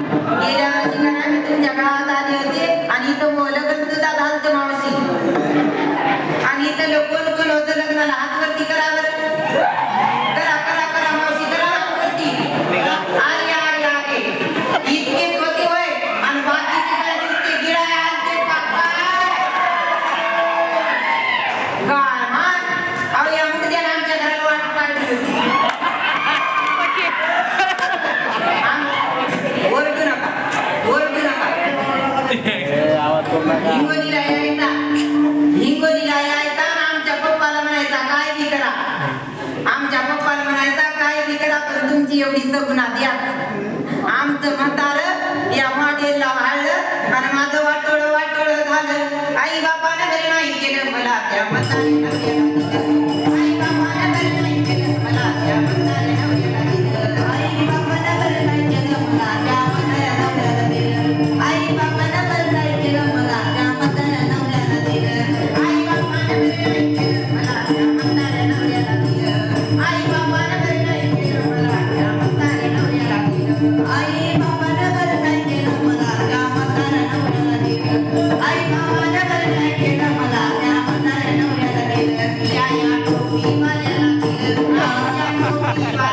Yeah. हिंगोलीला यायचा हिंगोलीला यायचा आमच्या पप्पाला म्हणायचा काय बी करा आमच्या पप्पाला म्हणायचा काय बी करा पण तुमची एवढी सगुणा द्या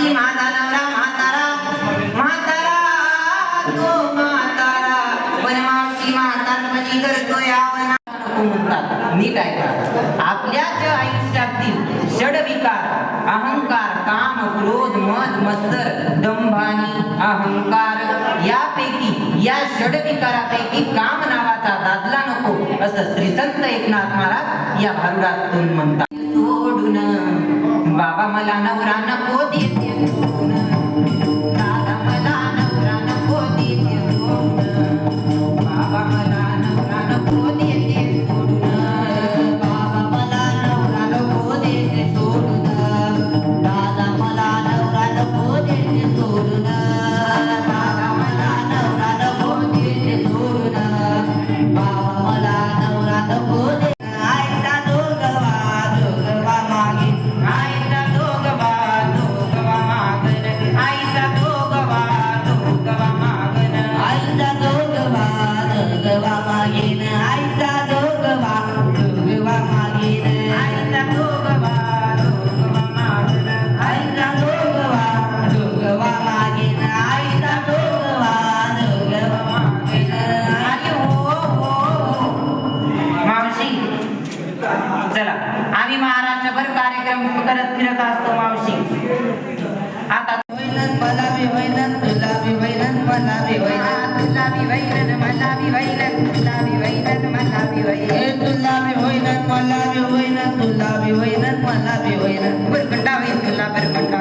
माझी माझा नवरा म्हातारा म्हातारा तो म्हातारा पण मावशी म्हातारपणी म्हणजे करतो म्हणतात नीट ऐका आपल्याच आयुष्यातील षडविकार अहंकार काम क्रोध मद मत्सर दंभानी अहंकार यापैकी या षडविकारापैकी काम नावाचा दादला नको असं श्री संत एकनाथ महाराज या भारुडातून म्हणतात. सोडून. बाबा मला नवरा नको महाराष्ट्रभर कार्यक्रम करत फिरत असतो मावशी. आता वैलन मला बी वैलन तुला बी वैलन मला बी वैलन तुला बी वैलन मला बी वैलन तुला बी वैलन मला बी वैलन तुला बी वैलन मला बी वैलन तुला बी वैलन मला बी वैलन बरकटा वैन तुला बरकटा